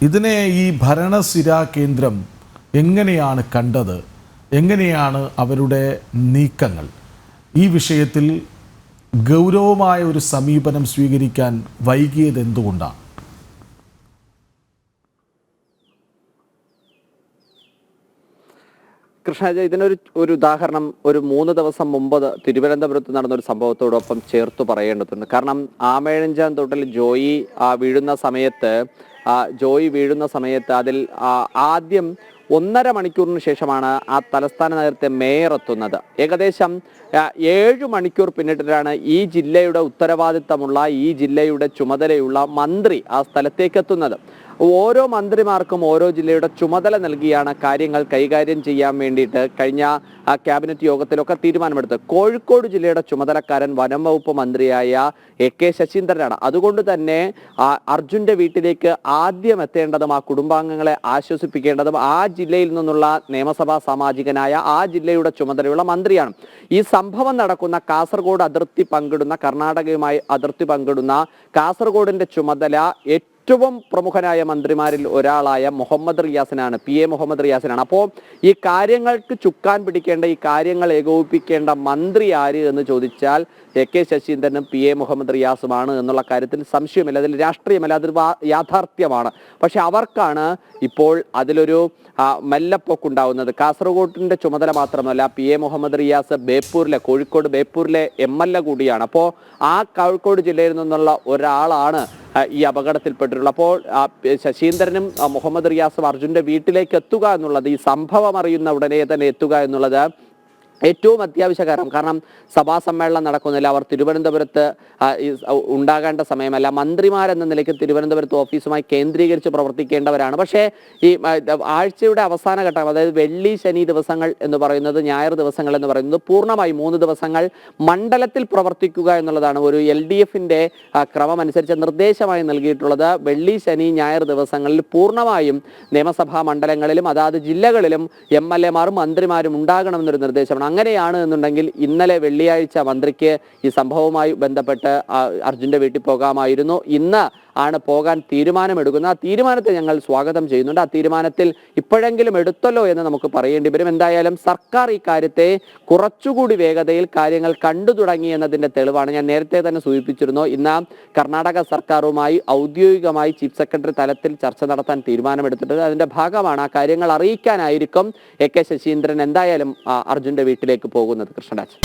ഇതിനെ ഈ ഭരണസിരാ കേന്ദ്രം എങ്ങനെയാണ് കണ്ടത്? എങ്ങനെയാണ് അവരുടെ നീക്കങ്ങൾ? ഈ വിഷയത്തിൽ ഗൗരവമായ ഒരു സമീപനം സ്വീകരിക്കാൻ വൈകിയത് എന്തുകൊണ്ടാണ്? കൃഷ്ണജ ഇതിനൊരു ഒരു ഉദാഹരണം ഒരു മൂന്ന് ദിവസം മുമ്പ് തിരുവനന്തപുരത്ത് നടന്ന ഒരു സംഭവത്തോടൊപ്പം ചേർത്ത് പറയേണ്ടതുണ്ട്. കാരണം ആമേഴഞ്ചാൻ തൊട്ടിൽ ജോയി ആ, വീഴുന്ന സമയത്ത് ജോയി വീഴുന്ന സമയത്ത് അതിൽ ആദ്യം ഒന്നര മണിക്കൂറിന് ശേഷമാണ് ആ തലസ്ഥാന നഗരത്തെ മേയർ എത്തുന്നത്. ഏകദേശം ഏഴ് മണിക്കൂർ പിന്നിട്ടിട്ടാണ് ഈ ജില്ലയുടെ ഉത്തരവാദിത്തമുള്ള ഈ ജില്ലയുടെ ചുമതലയുള്ള മന്ത്രി ആ സ്ഥലത്തേക്ക് എത്തുന്നത്. ഓരോ മന്ത്രിമാർക്കും ഓരോ ജില്ലയുടെ ചുമതല നൽകിയാണ് കാര്യങ്ങൾ കൈകാര്യം ചെയ്യാൻ വേണ്ടിയിട്ട് കഴിഞ്ഞ ക്യാബിനറ്റ് യോഗത്തിലൊക്കെ തീരുമാനമെടുത്തത് കോഴിക്കോട് ജില്ലയുടെ ചുമതലക്കാരൻ വനം വകുപ്പ് മന്ത്രിയായ എ കെ ശശീന്ദ്രനാണ്. അതുകൊണ്ട് തന്നെ അർജുന്റെ വീട്ടിലേക്ക് ആദ്യം എത്തേണ്ടതും ആ കുടുംബാംഗങ്ങളെ ആശ്വസിപ്പിക്കേണ്ടതും ആ ജില്ലയിൽ നിന്നുള്ള നിയമസഭാ സാമാജികനായ ആ ജില്ലയുടെ ചുമതലയുള്ള മന്ത്രിയാണ്. ഈ സംഭവം നടക്കുന്ന കാസർഗോഡ് അതിർത്തി പങ്കിടുന്ന കർണാടകയുമായി അതിർത്തി പങ്കിടുന്ന കാസർഗോഡിന്റെ ചുമതല ഏറ്റവും പ്രമുഖനായ മന്ത്രിമാരിൽ ഒരാളായ മുഹമ്മദ് റിയാസിനാണ് പി എ മുഹമ്മദ് റിയാസിനാണ്. അപ്പോൾ ഈ കാര്യങ്ങൾക്ക് ചുക്കാൻ പിടിക്കേണ്ട ഈ കാര്യങ്ങൾ ഏകോപിപ്പിക്കേണ്ട മന്ത്രി ആര് എന്ന് ചോദിച്ചാൽ എ കെ ശശീന്ദ്രനും പി എ മുഹമ്മദ് റിയാസുമാണ് എന്നുള്ള കാര്യത്തിൽ സംശയമില്ല. അതിൽ രാഷ്ട്രീയമല്ല അതൊരു വാ- യാഥാർത്ഥ്യമാണ്. പക്ഷെ അവർക്കാണ് ഇപ്പോൾ അതിലൊരു മെല്ലപ്പൊക്കുണ്ടാവുന്നത്. കാസർഗോഡിന്റെ ചുമതല മാത്രമല്ല പി എ മുഹമ്മദ് റിയാസ് ബേപ്പൂരിലെ കോഴിക്കോട് ബേപ്പൂരിലെ എം എൽ എ കൂടിയാണ്. അപ്പോൾ ആ കോഴിക്കോട് ജില്ലയിൽ നിന്നുള്ള ഒരാളാണ് ഈ അപകടത്തിൽപ്പെട്ടിട്ടുള്ളത് അപ്പോൾ ശശീന്ദ്രനും മുഹമ്മദ് റിയാസും അർജുന്റെ വീട്ടിലേക്ക് എത്തുക എന്നുള്ളത് ഈ സംഭവം അറിയുന്ന ഉടനെ തന്നെ എത്തുക എന്നുള്ളത് ഏറ്റവും അത്യാവശ്യ കാരണം കാരണം സഭാ സമ്മേളനം നടക്കുന്നില്ല അവർ തിരുവനന്തപുരത്ത് ഉണ്ടാകേണ്ട സമയമല്ല. മന്ത്രിമാരെന്ന നിലയ്ക്ക് തിരുവനന്തപുരത്ത് ഓഫീസുമായി കേന്ദ്രീകരിച്ച് പ്രവർത്തിക്കേണ്ടവരാണ്. പക്ഷേ ഈ ആഴ്ചയുടെ അവസാന ഘട്ടം അതായത് വെള്ളി ശനി ദിവസങ്ങൾ എന്ന് പറയുന്നത് ഞായർ ദിവസങ്ങൾ എന്ന് പറയുന്നത് പൂർണമായി മൂന്ന് ദിവസങ്ങൾ മണ്ഡലത്തിൽ പ്രവർത്തിക്കുക എന്നുള്ളതാണ് ഒരു എൽ ഡി എഫിന്റെ ക്രമമനുസരിച്ച് നിർദ്ദേശമായി നൽകിയിട്ടുള്ളത്. വെള്ളി ശനി ഞായർ ദിവസങ്ങളിൽ പൂർണമായും നിയമസഭാ മണ്ഡലങ്ങളിലും അതാത് ജില്ലകളിലും എം എൽ എമാരും മന്ത്രിമാരും ഉണ്ടാകണമെന്നൊരു നിർദ്ദേശമാണ്. അങ്ങനെയാണ് എന്നുണ്ടെങ്കിൽ ഇന്നലെ വെള്ളിയാഴ്ച മന്ത്രിക്ക് ഈ സംഭവവുമായി ബന്ധപ്പെട്ട് അർജുന്റെ വീട്ടിൽ പോകാമായിരുന്നു. ഇന്ന് ആണ് പോകാൻ തീരുമാനമെടുക്കുന്നത്. ആ തീരുമാനത്തെ ഞങ്ങൾ സ്വാഗതം ചെയ്യുന്നുണ്ട്. ആ തീരുമാനത്തിൽ ഇപ്പോഴെങ്കിലും എടുത്തല്ലോ എന്ന് നമുക്ക് പറയേണ്ടി വരും. എന്തായാലും സർക്കാർ ഈ കാര്യത്തെ കുറച്ചുകൂടി വേഗതയിൽ കാര്യങ്ങൾ കണ്ടു തുടങ്ങി എന്നതിന്റെ തെളിവാണ് ഞാൻ നേരത്തെ തന്നെ സൂചിപ്പിച്ചിരുന്നു. ഇന്ന് കർണാടക സർക്കാരുമായി ഔദ്യോഗികമായി ചീഫ് സെക്രട്ടറി തലത്തിൽ ചർച്ച നടത്താൻ തീരുമാനമെടുത്തിട്ടുണ്ട്. അതിന്റെ ഭാഗമാണ് ആ കാര്യങ്ങൾ അറിയിക്കാനായിരിക്കും എ കെ ശശീന്ദ്രൻ എന്തായാലും അർജുന്റെ വീട്ടിലേക്ക് പോകുന്നത് കൃഷ്ണരാജ്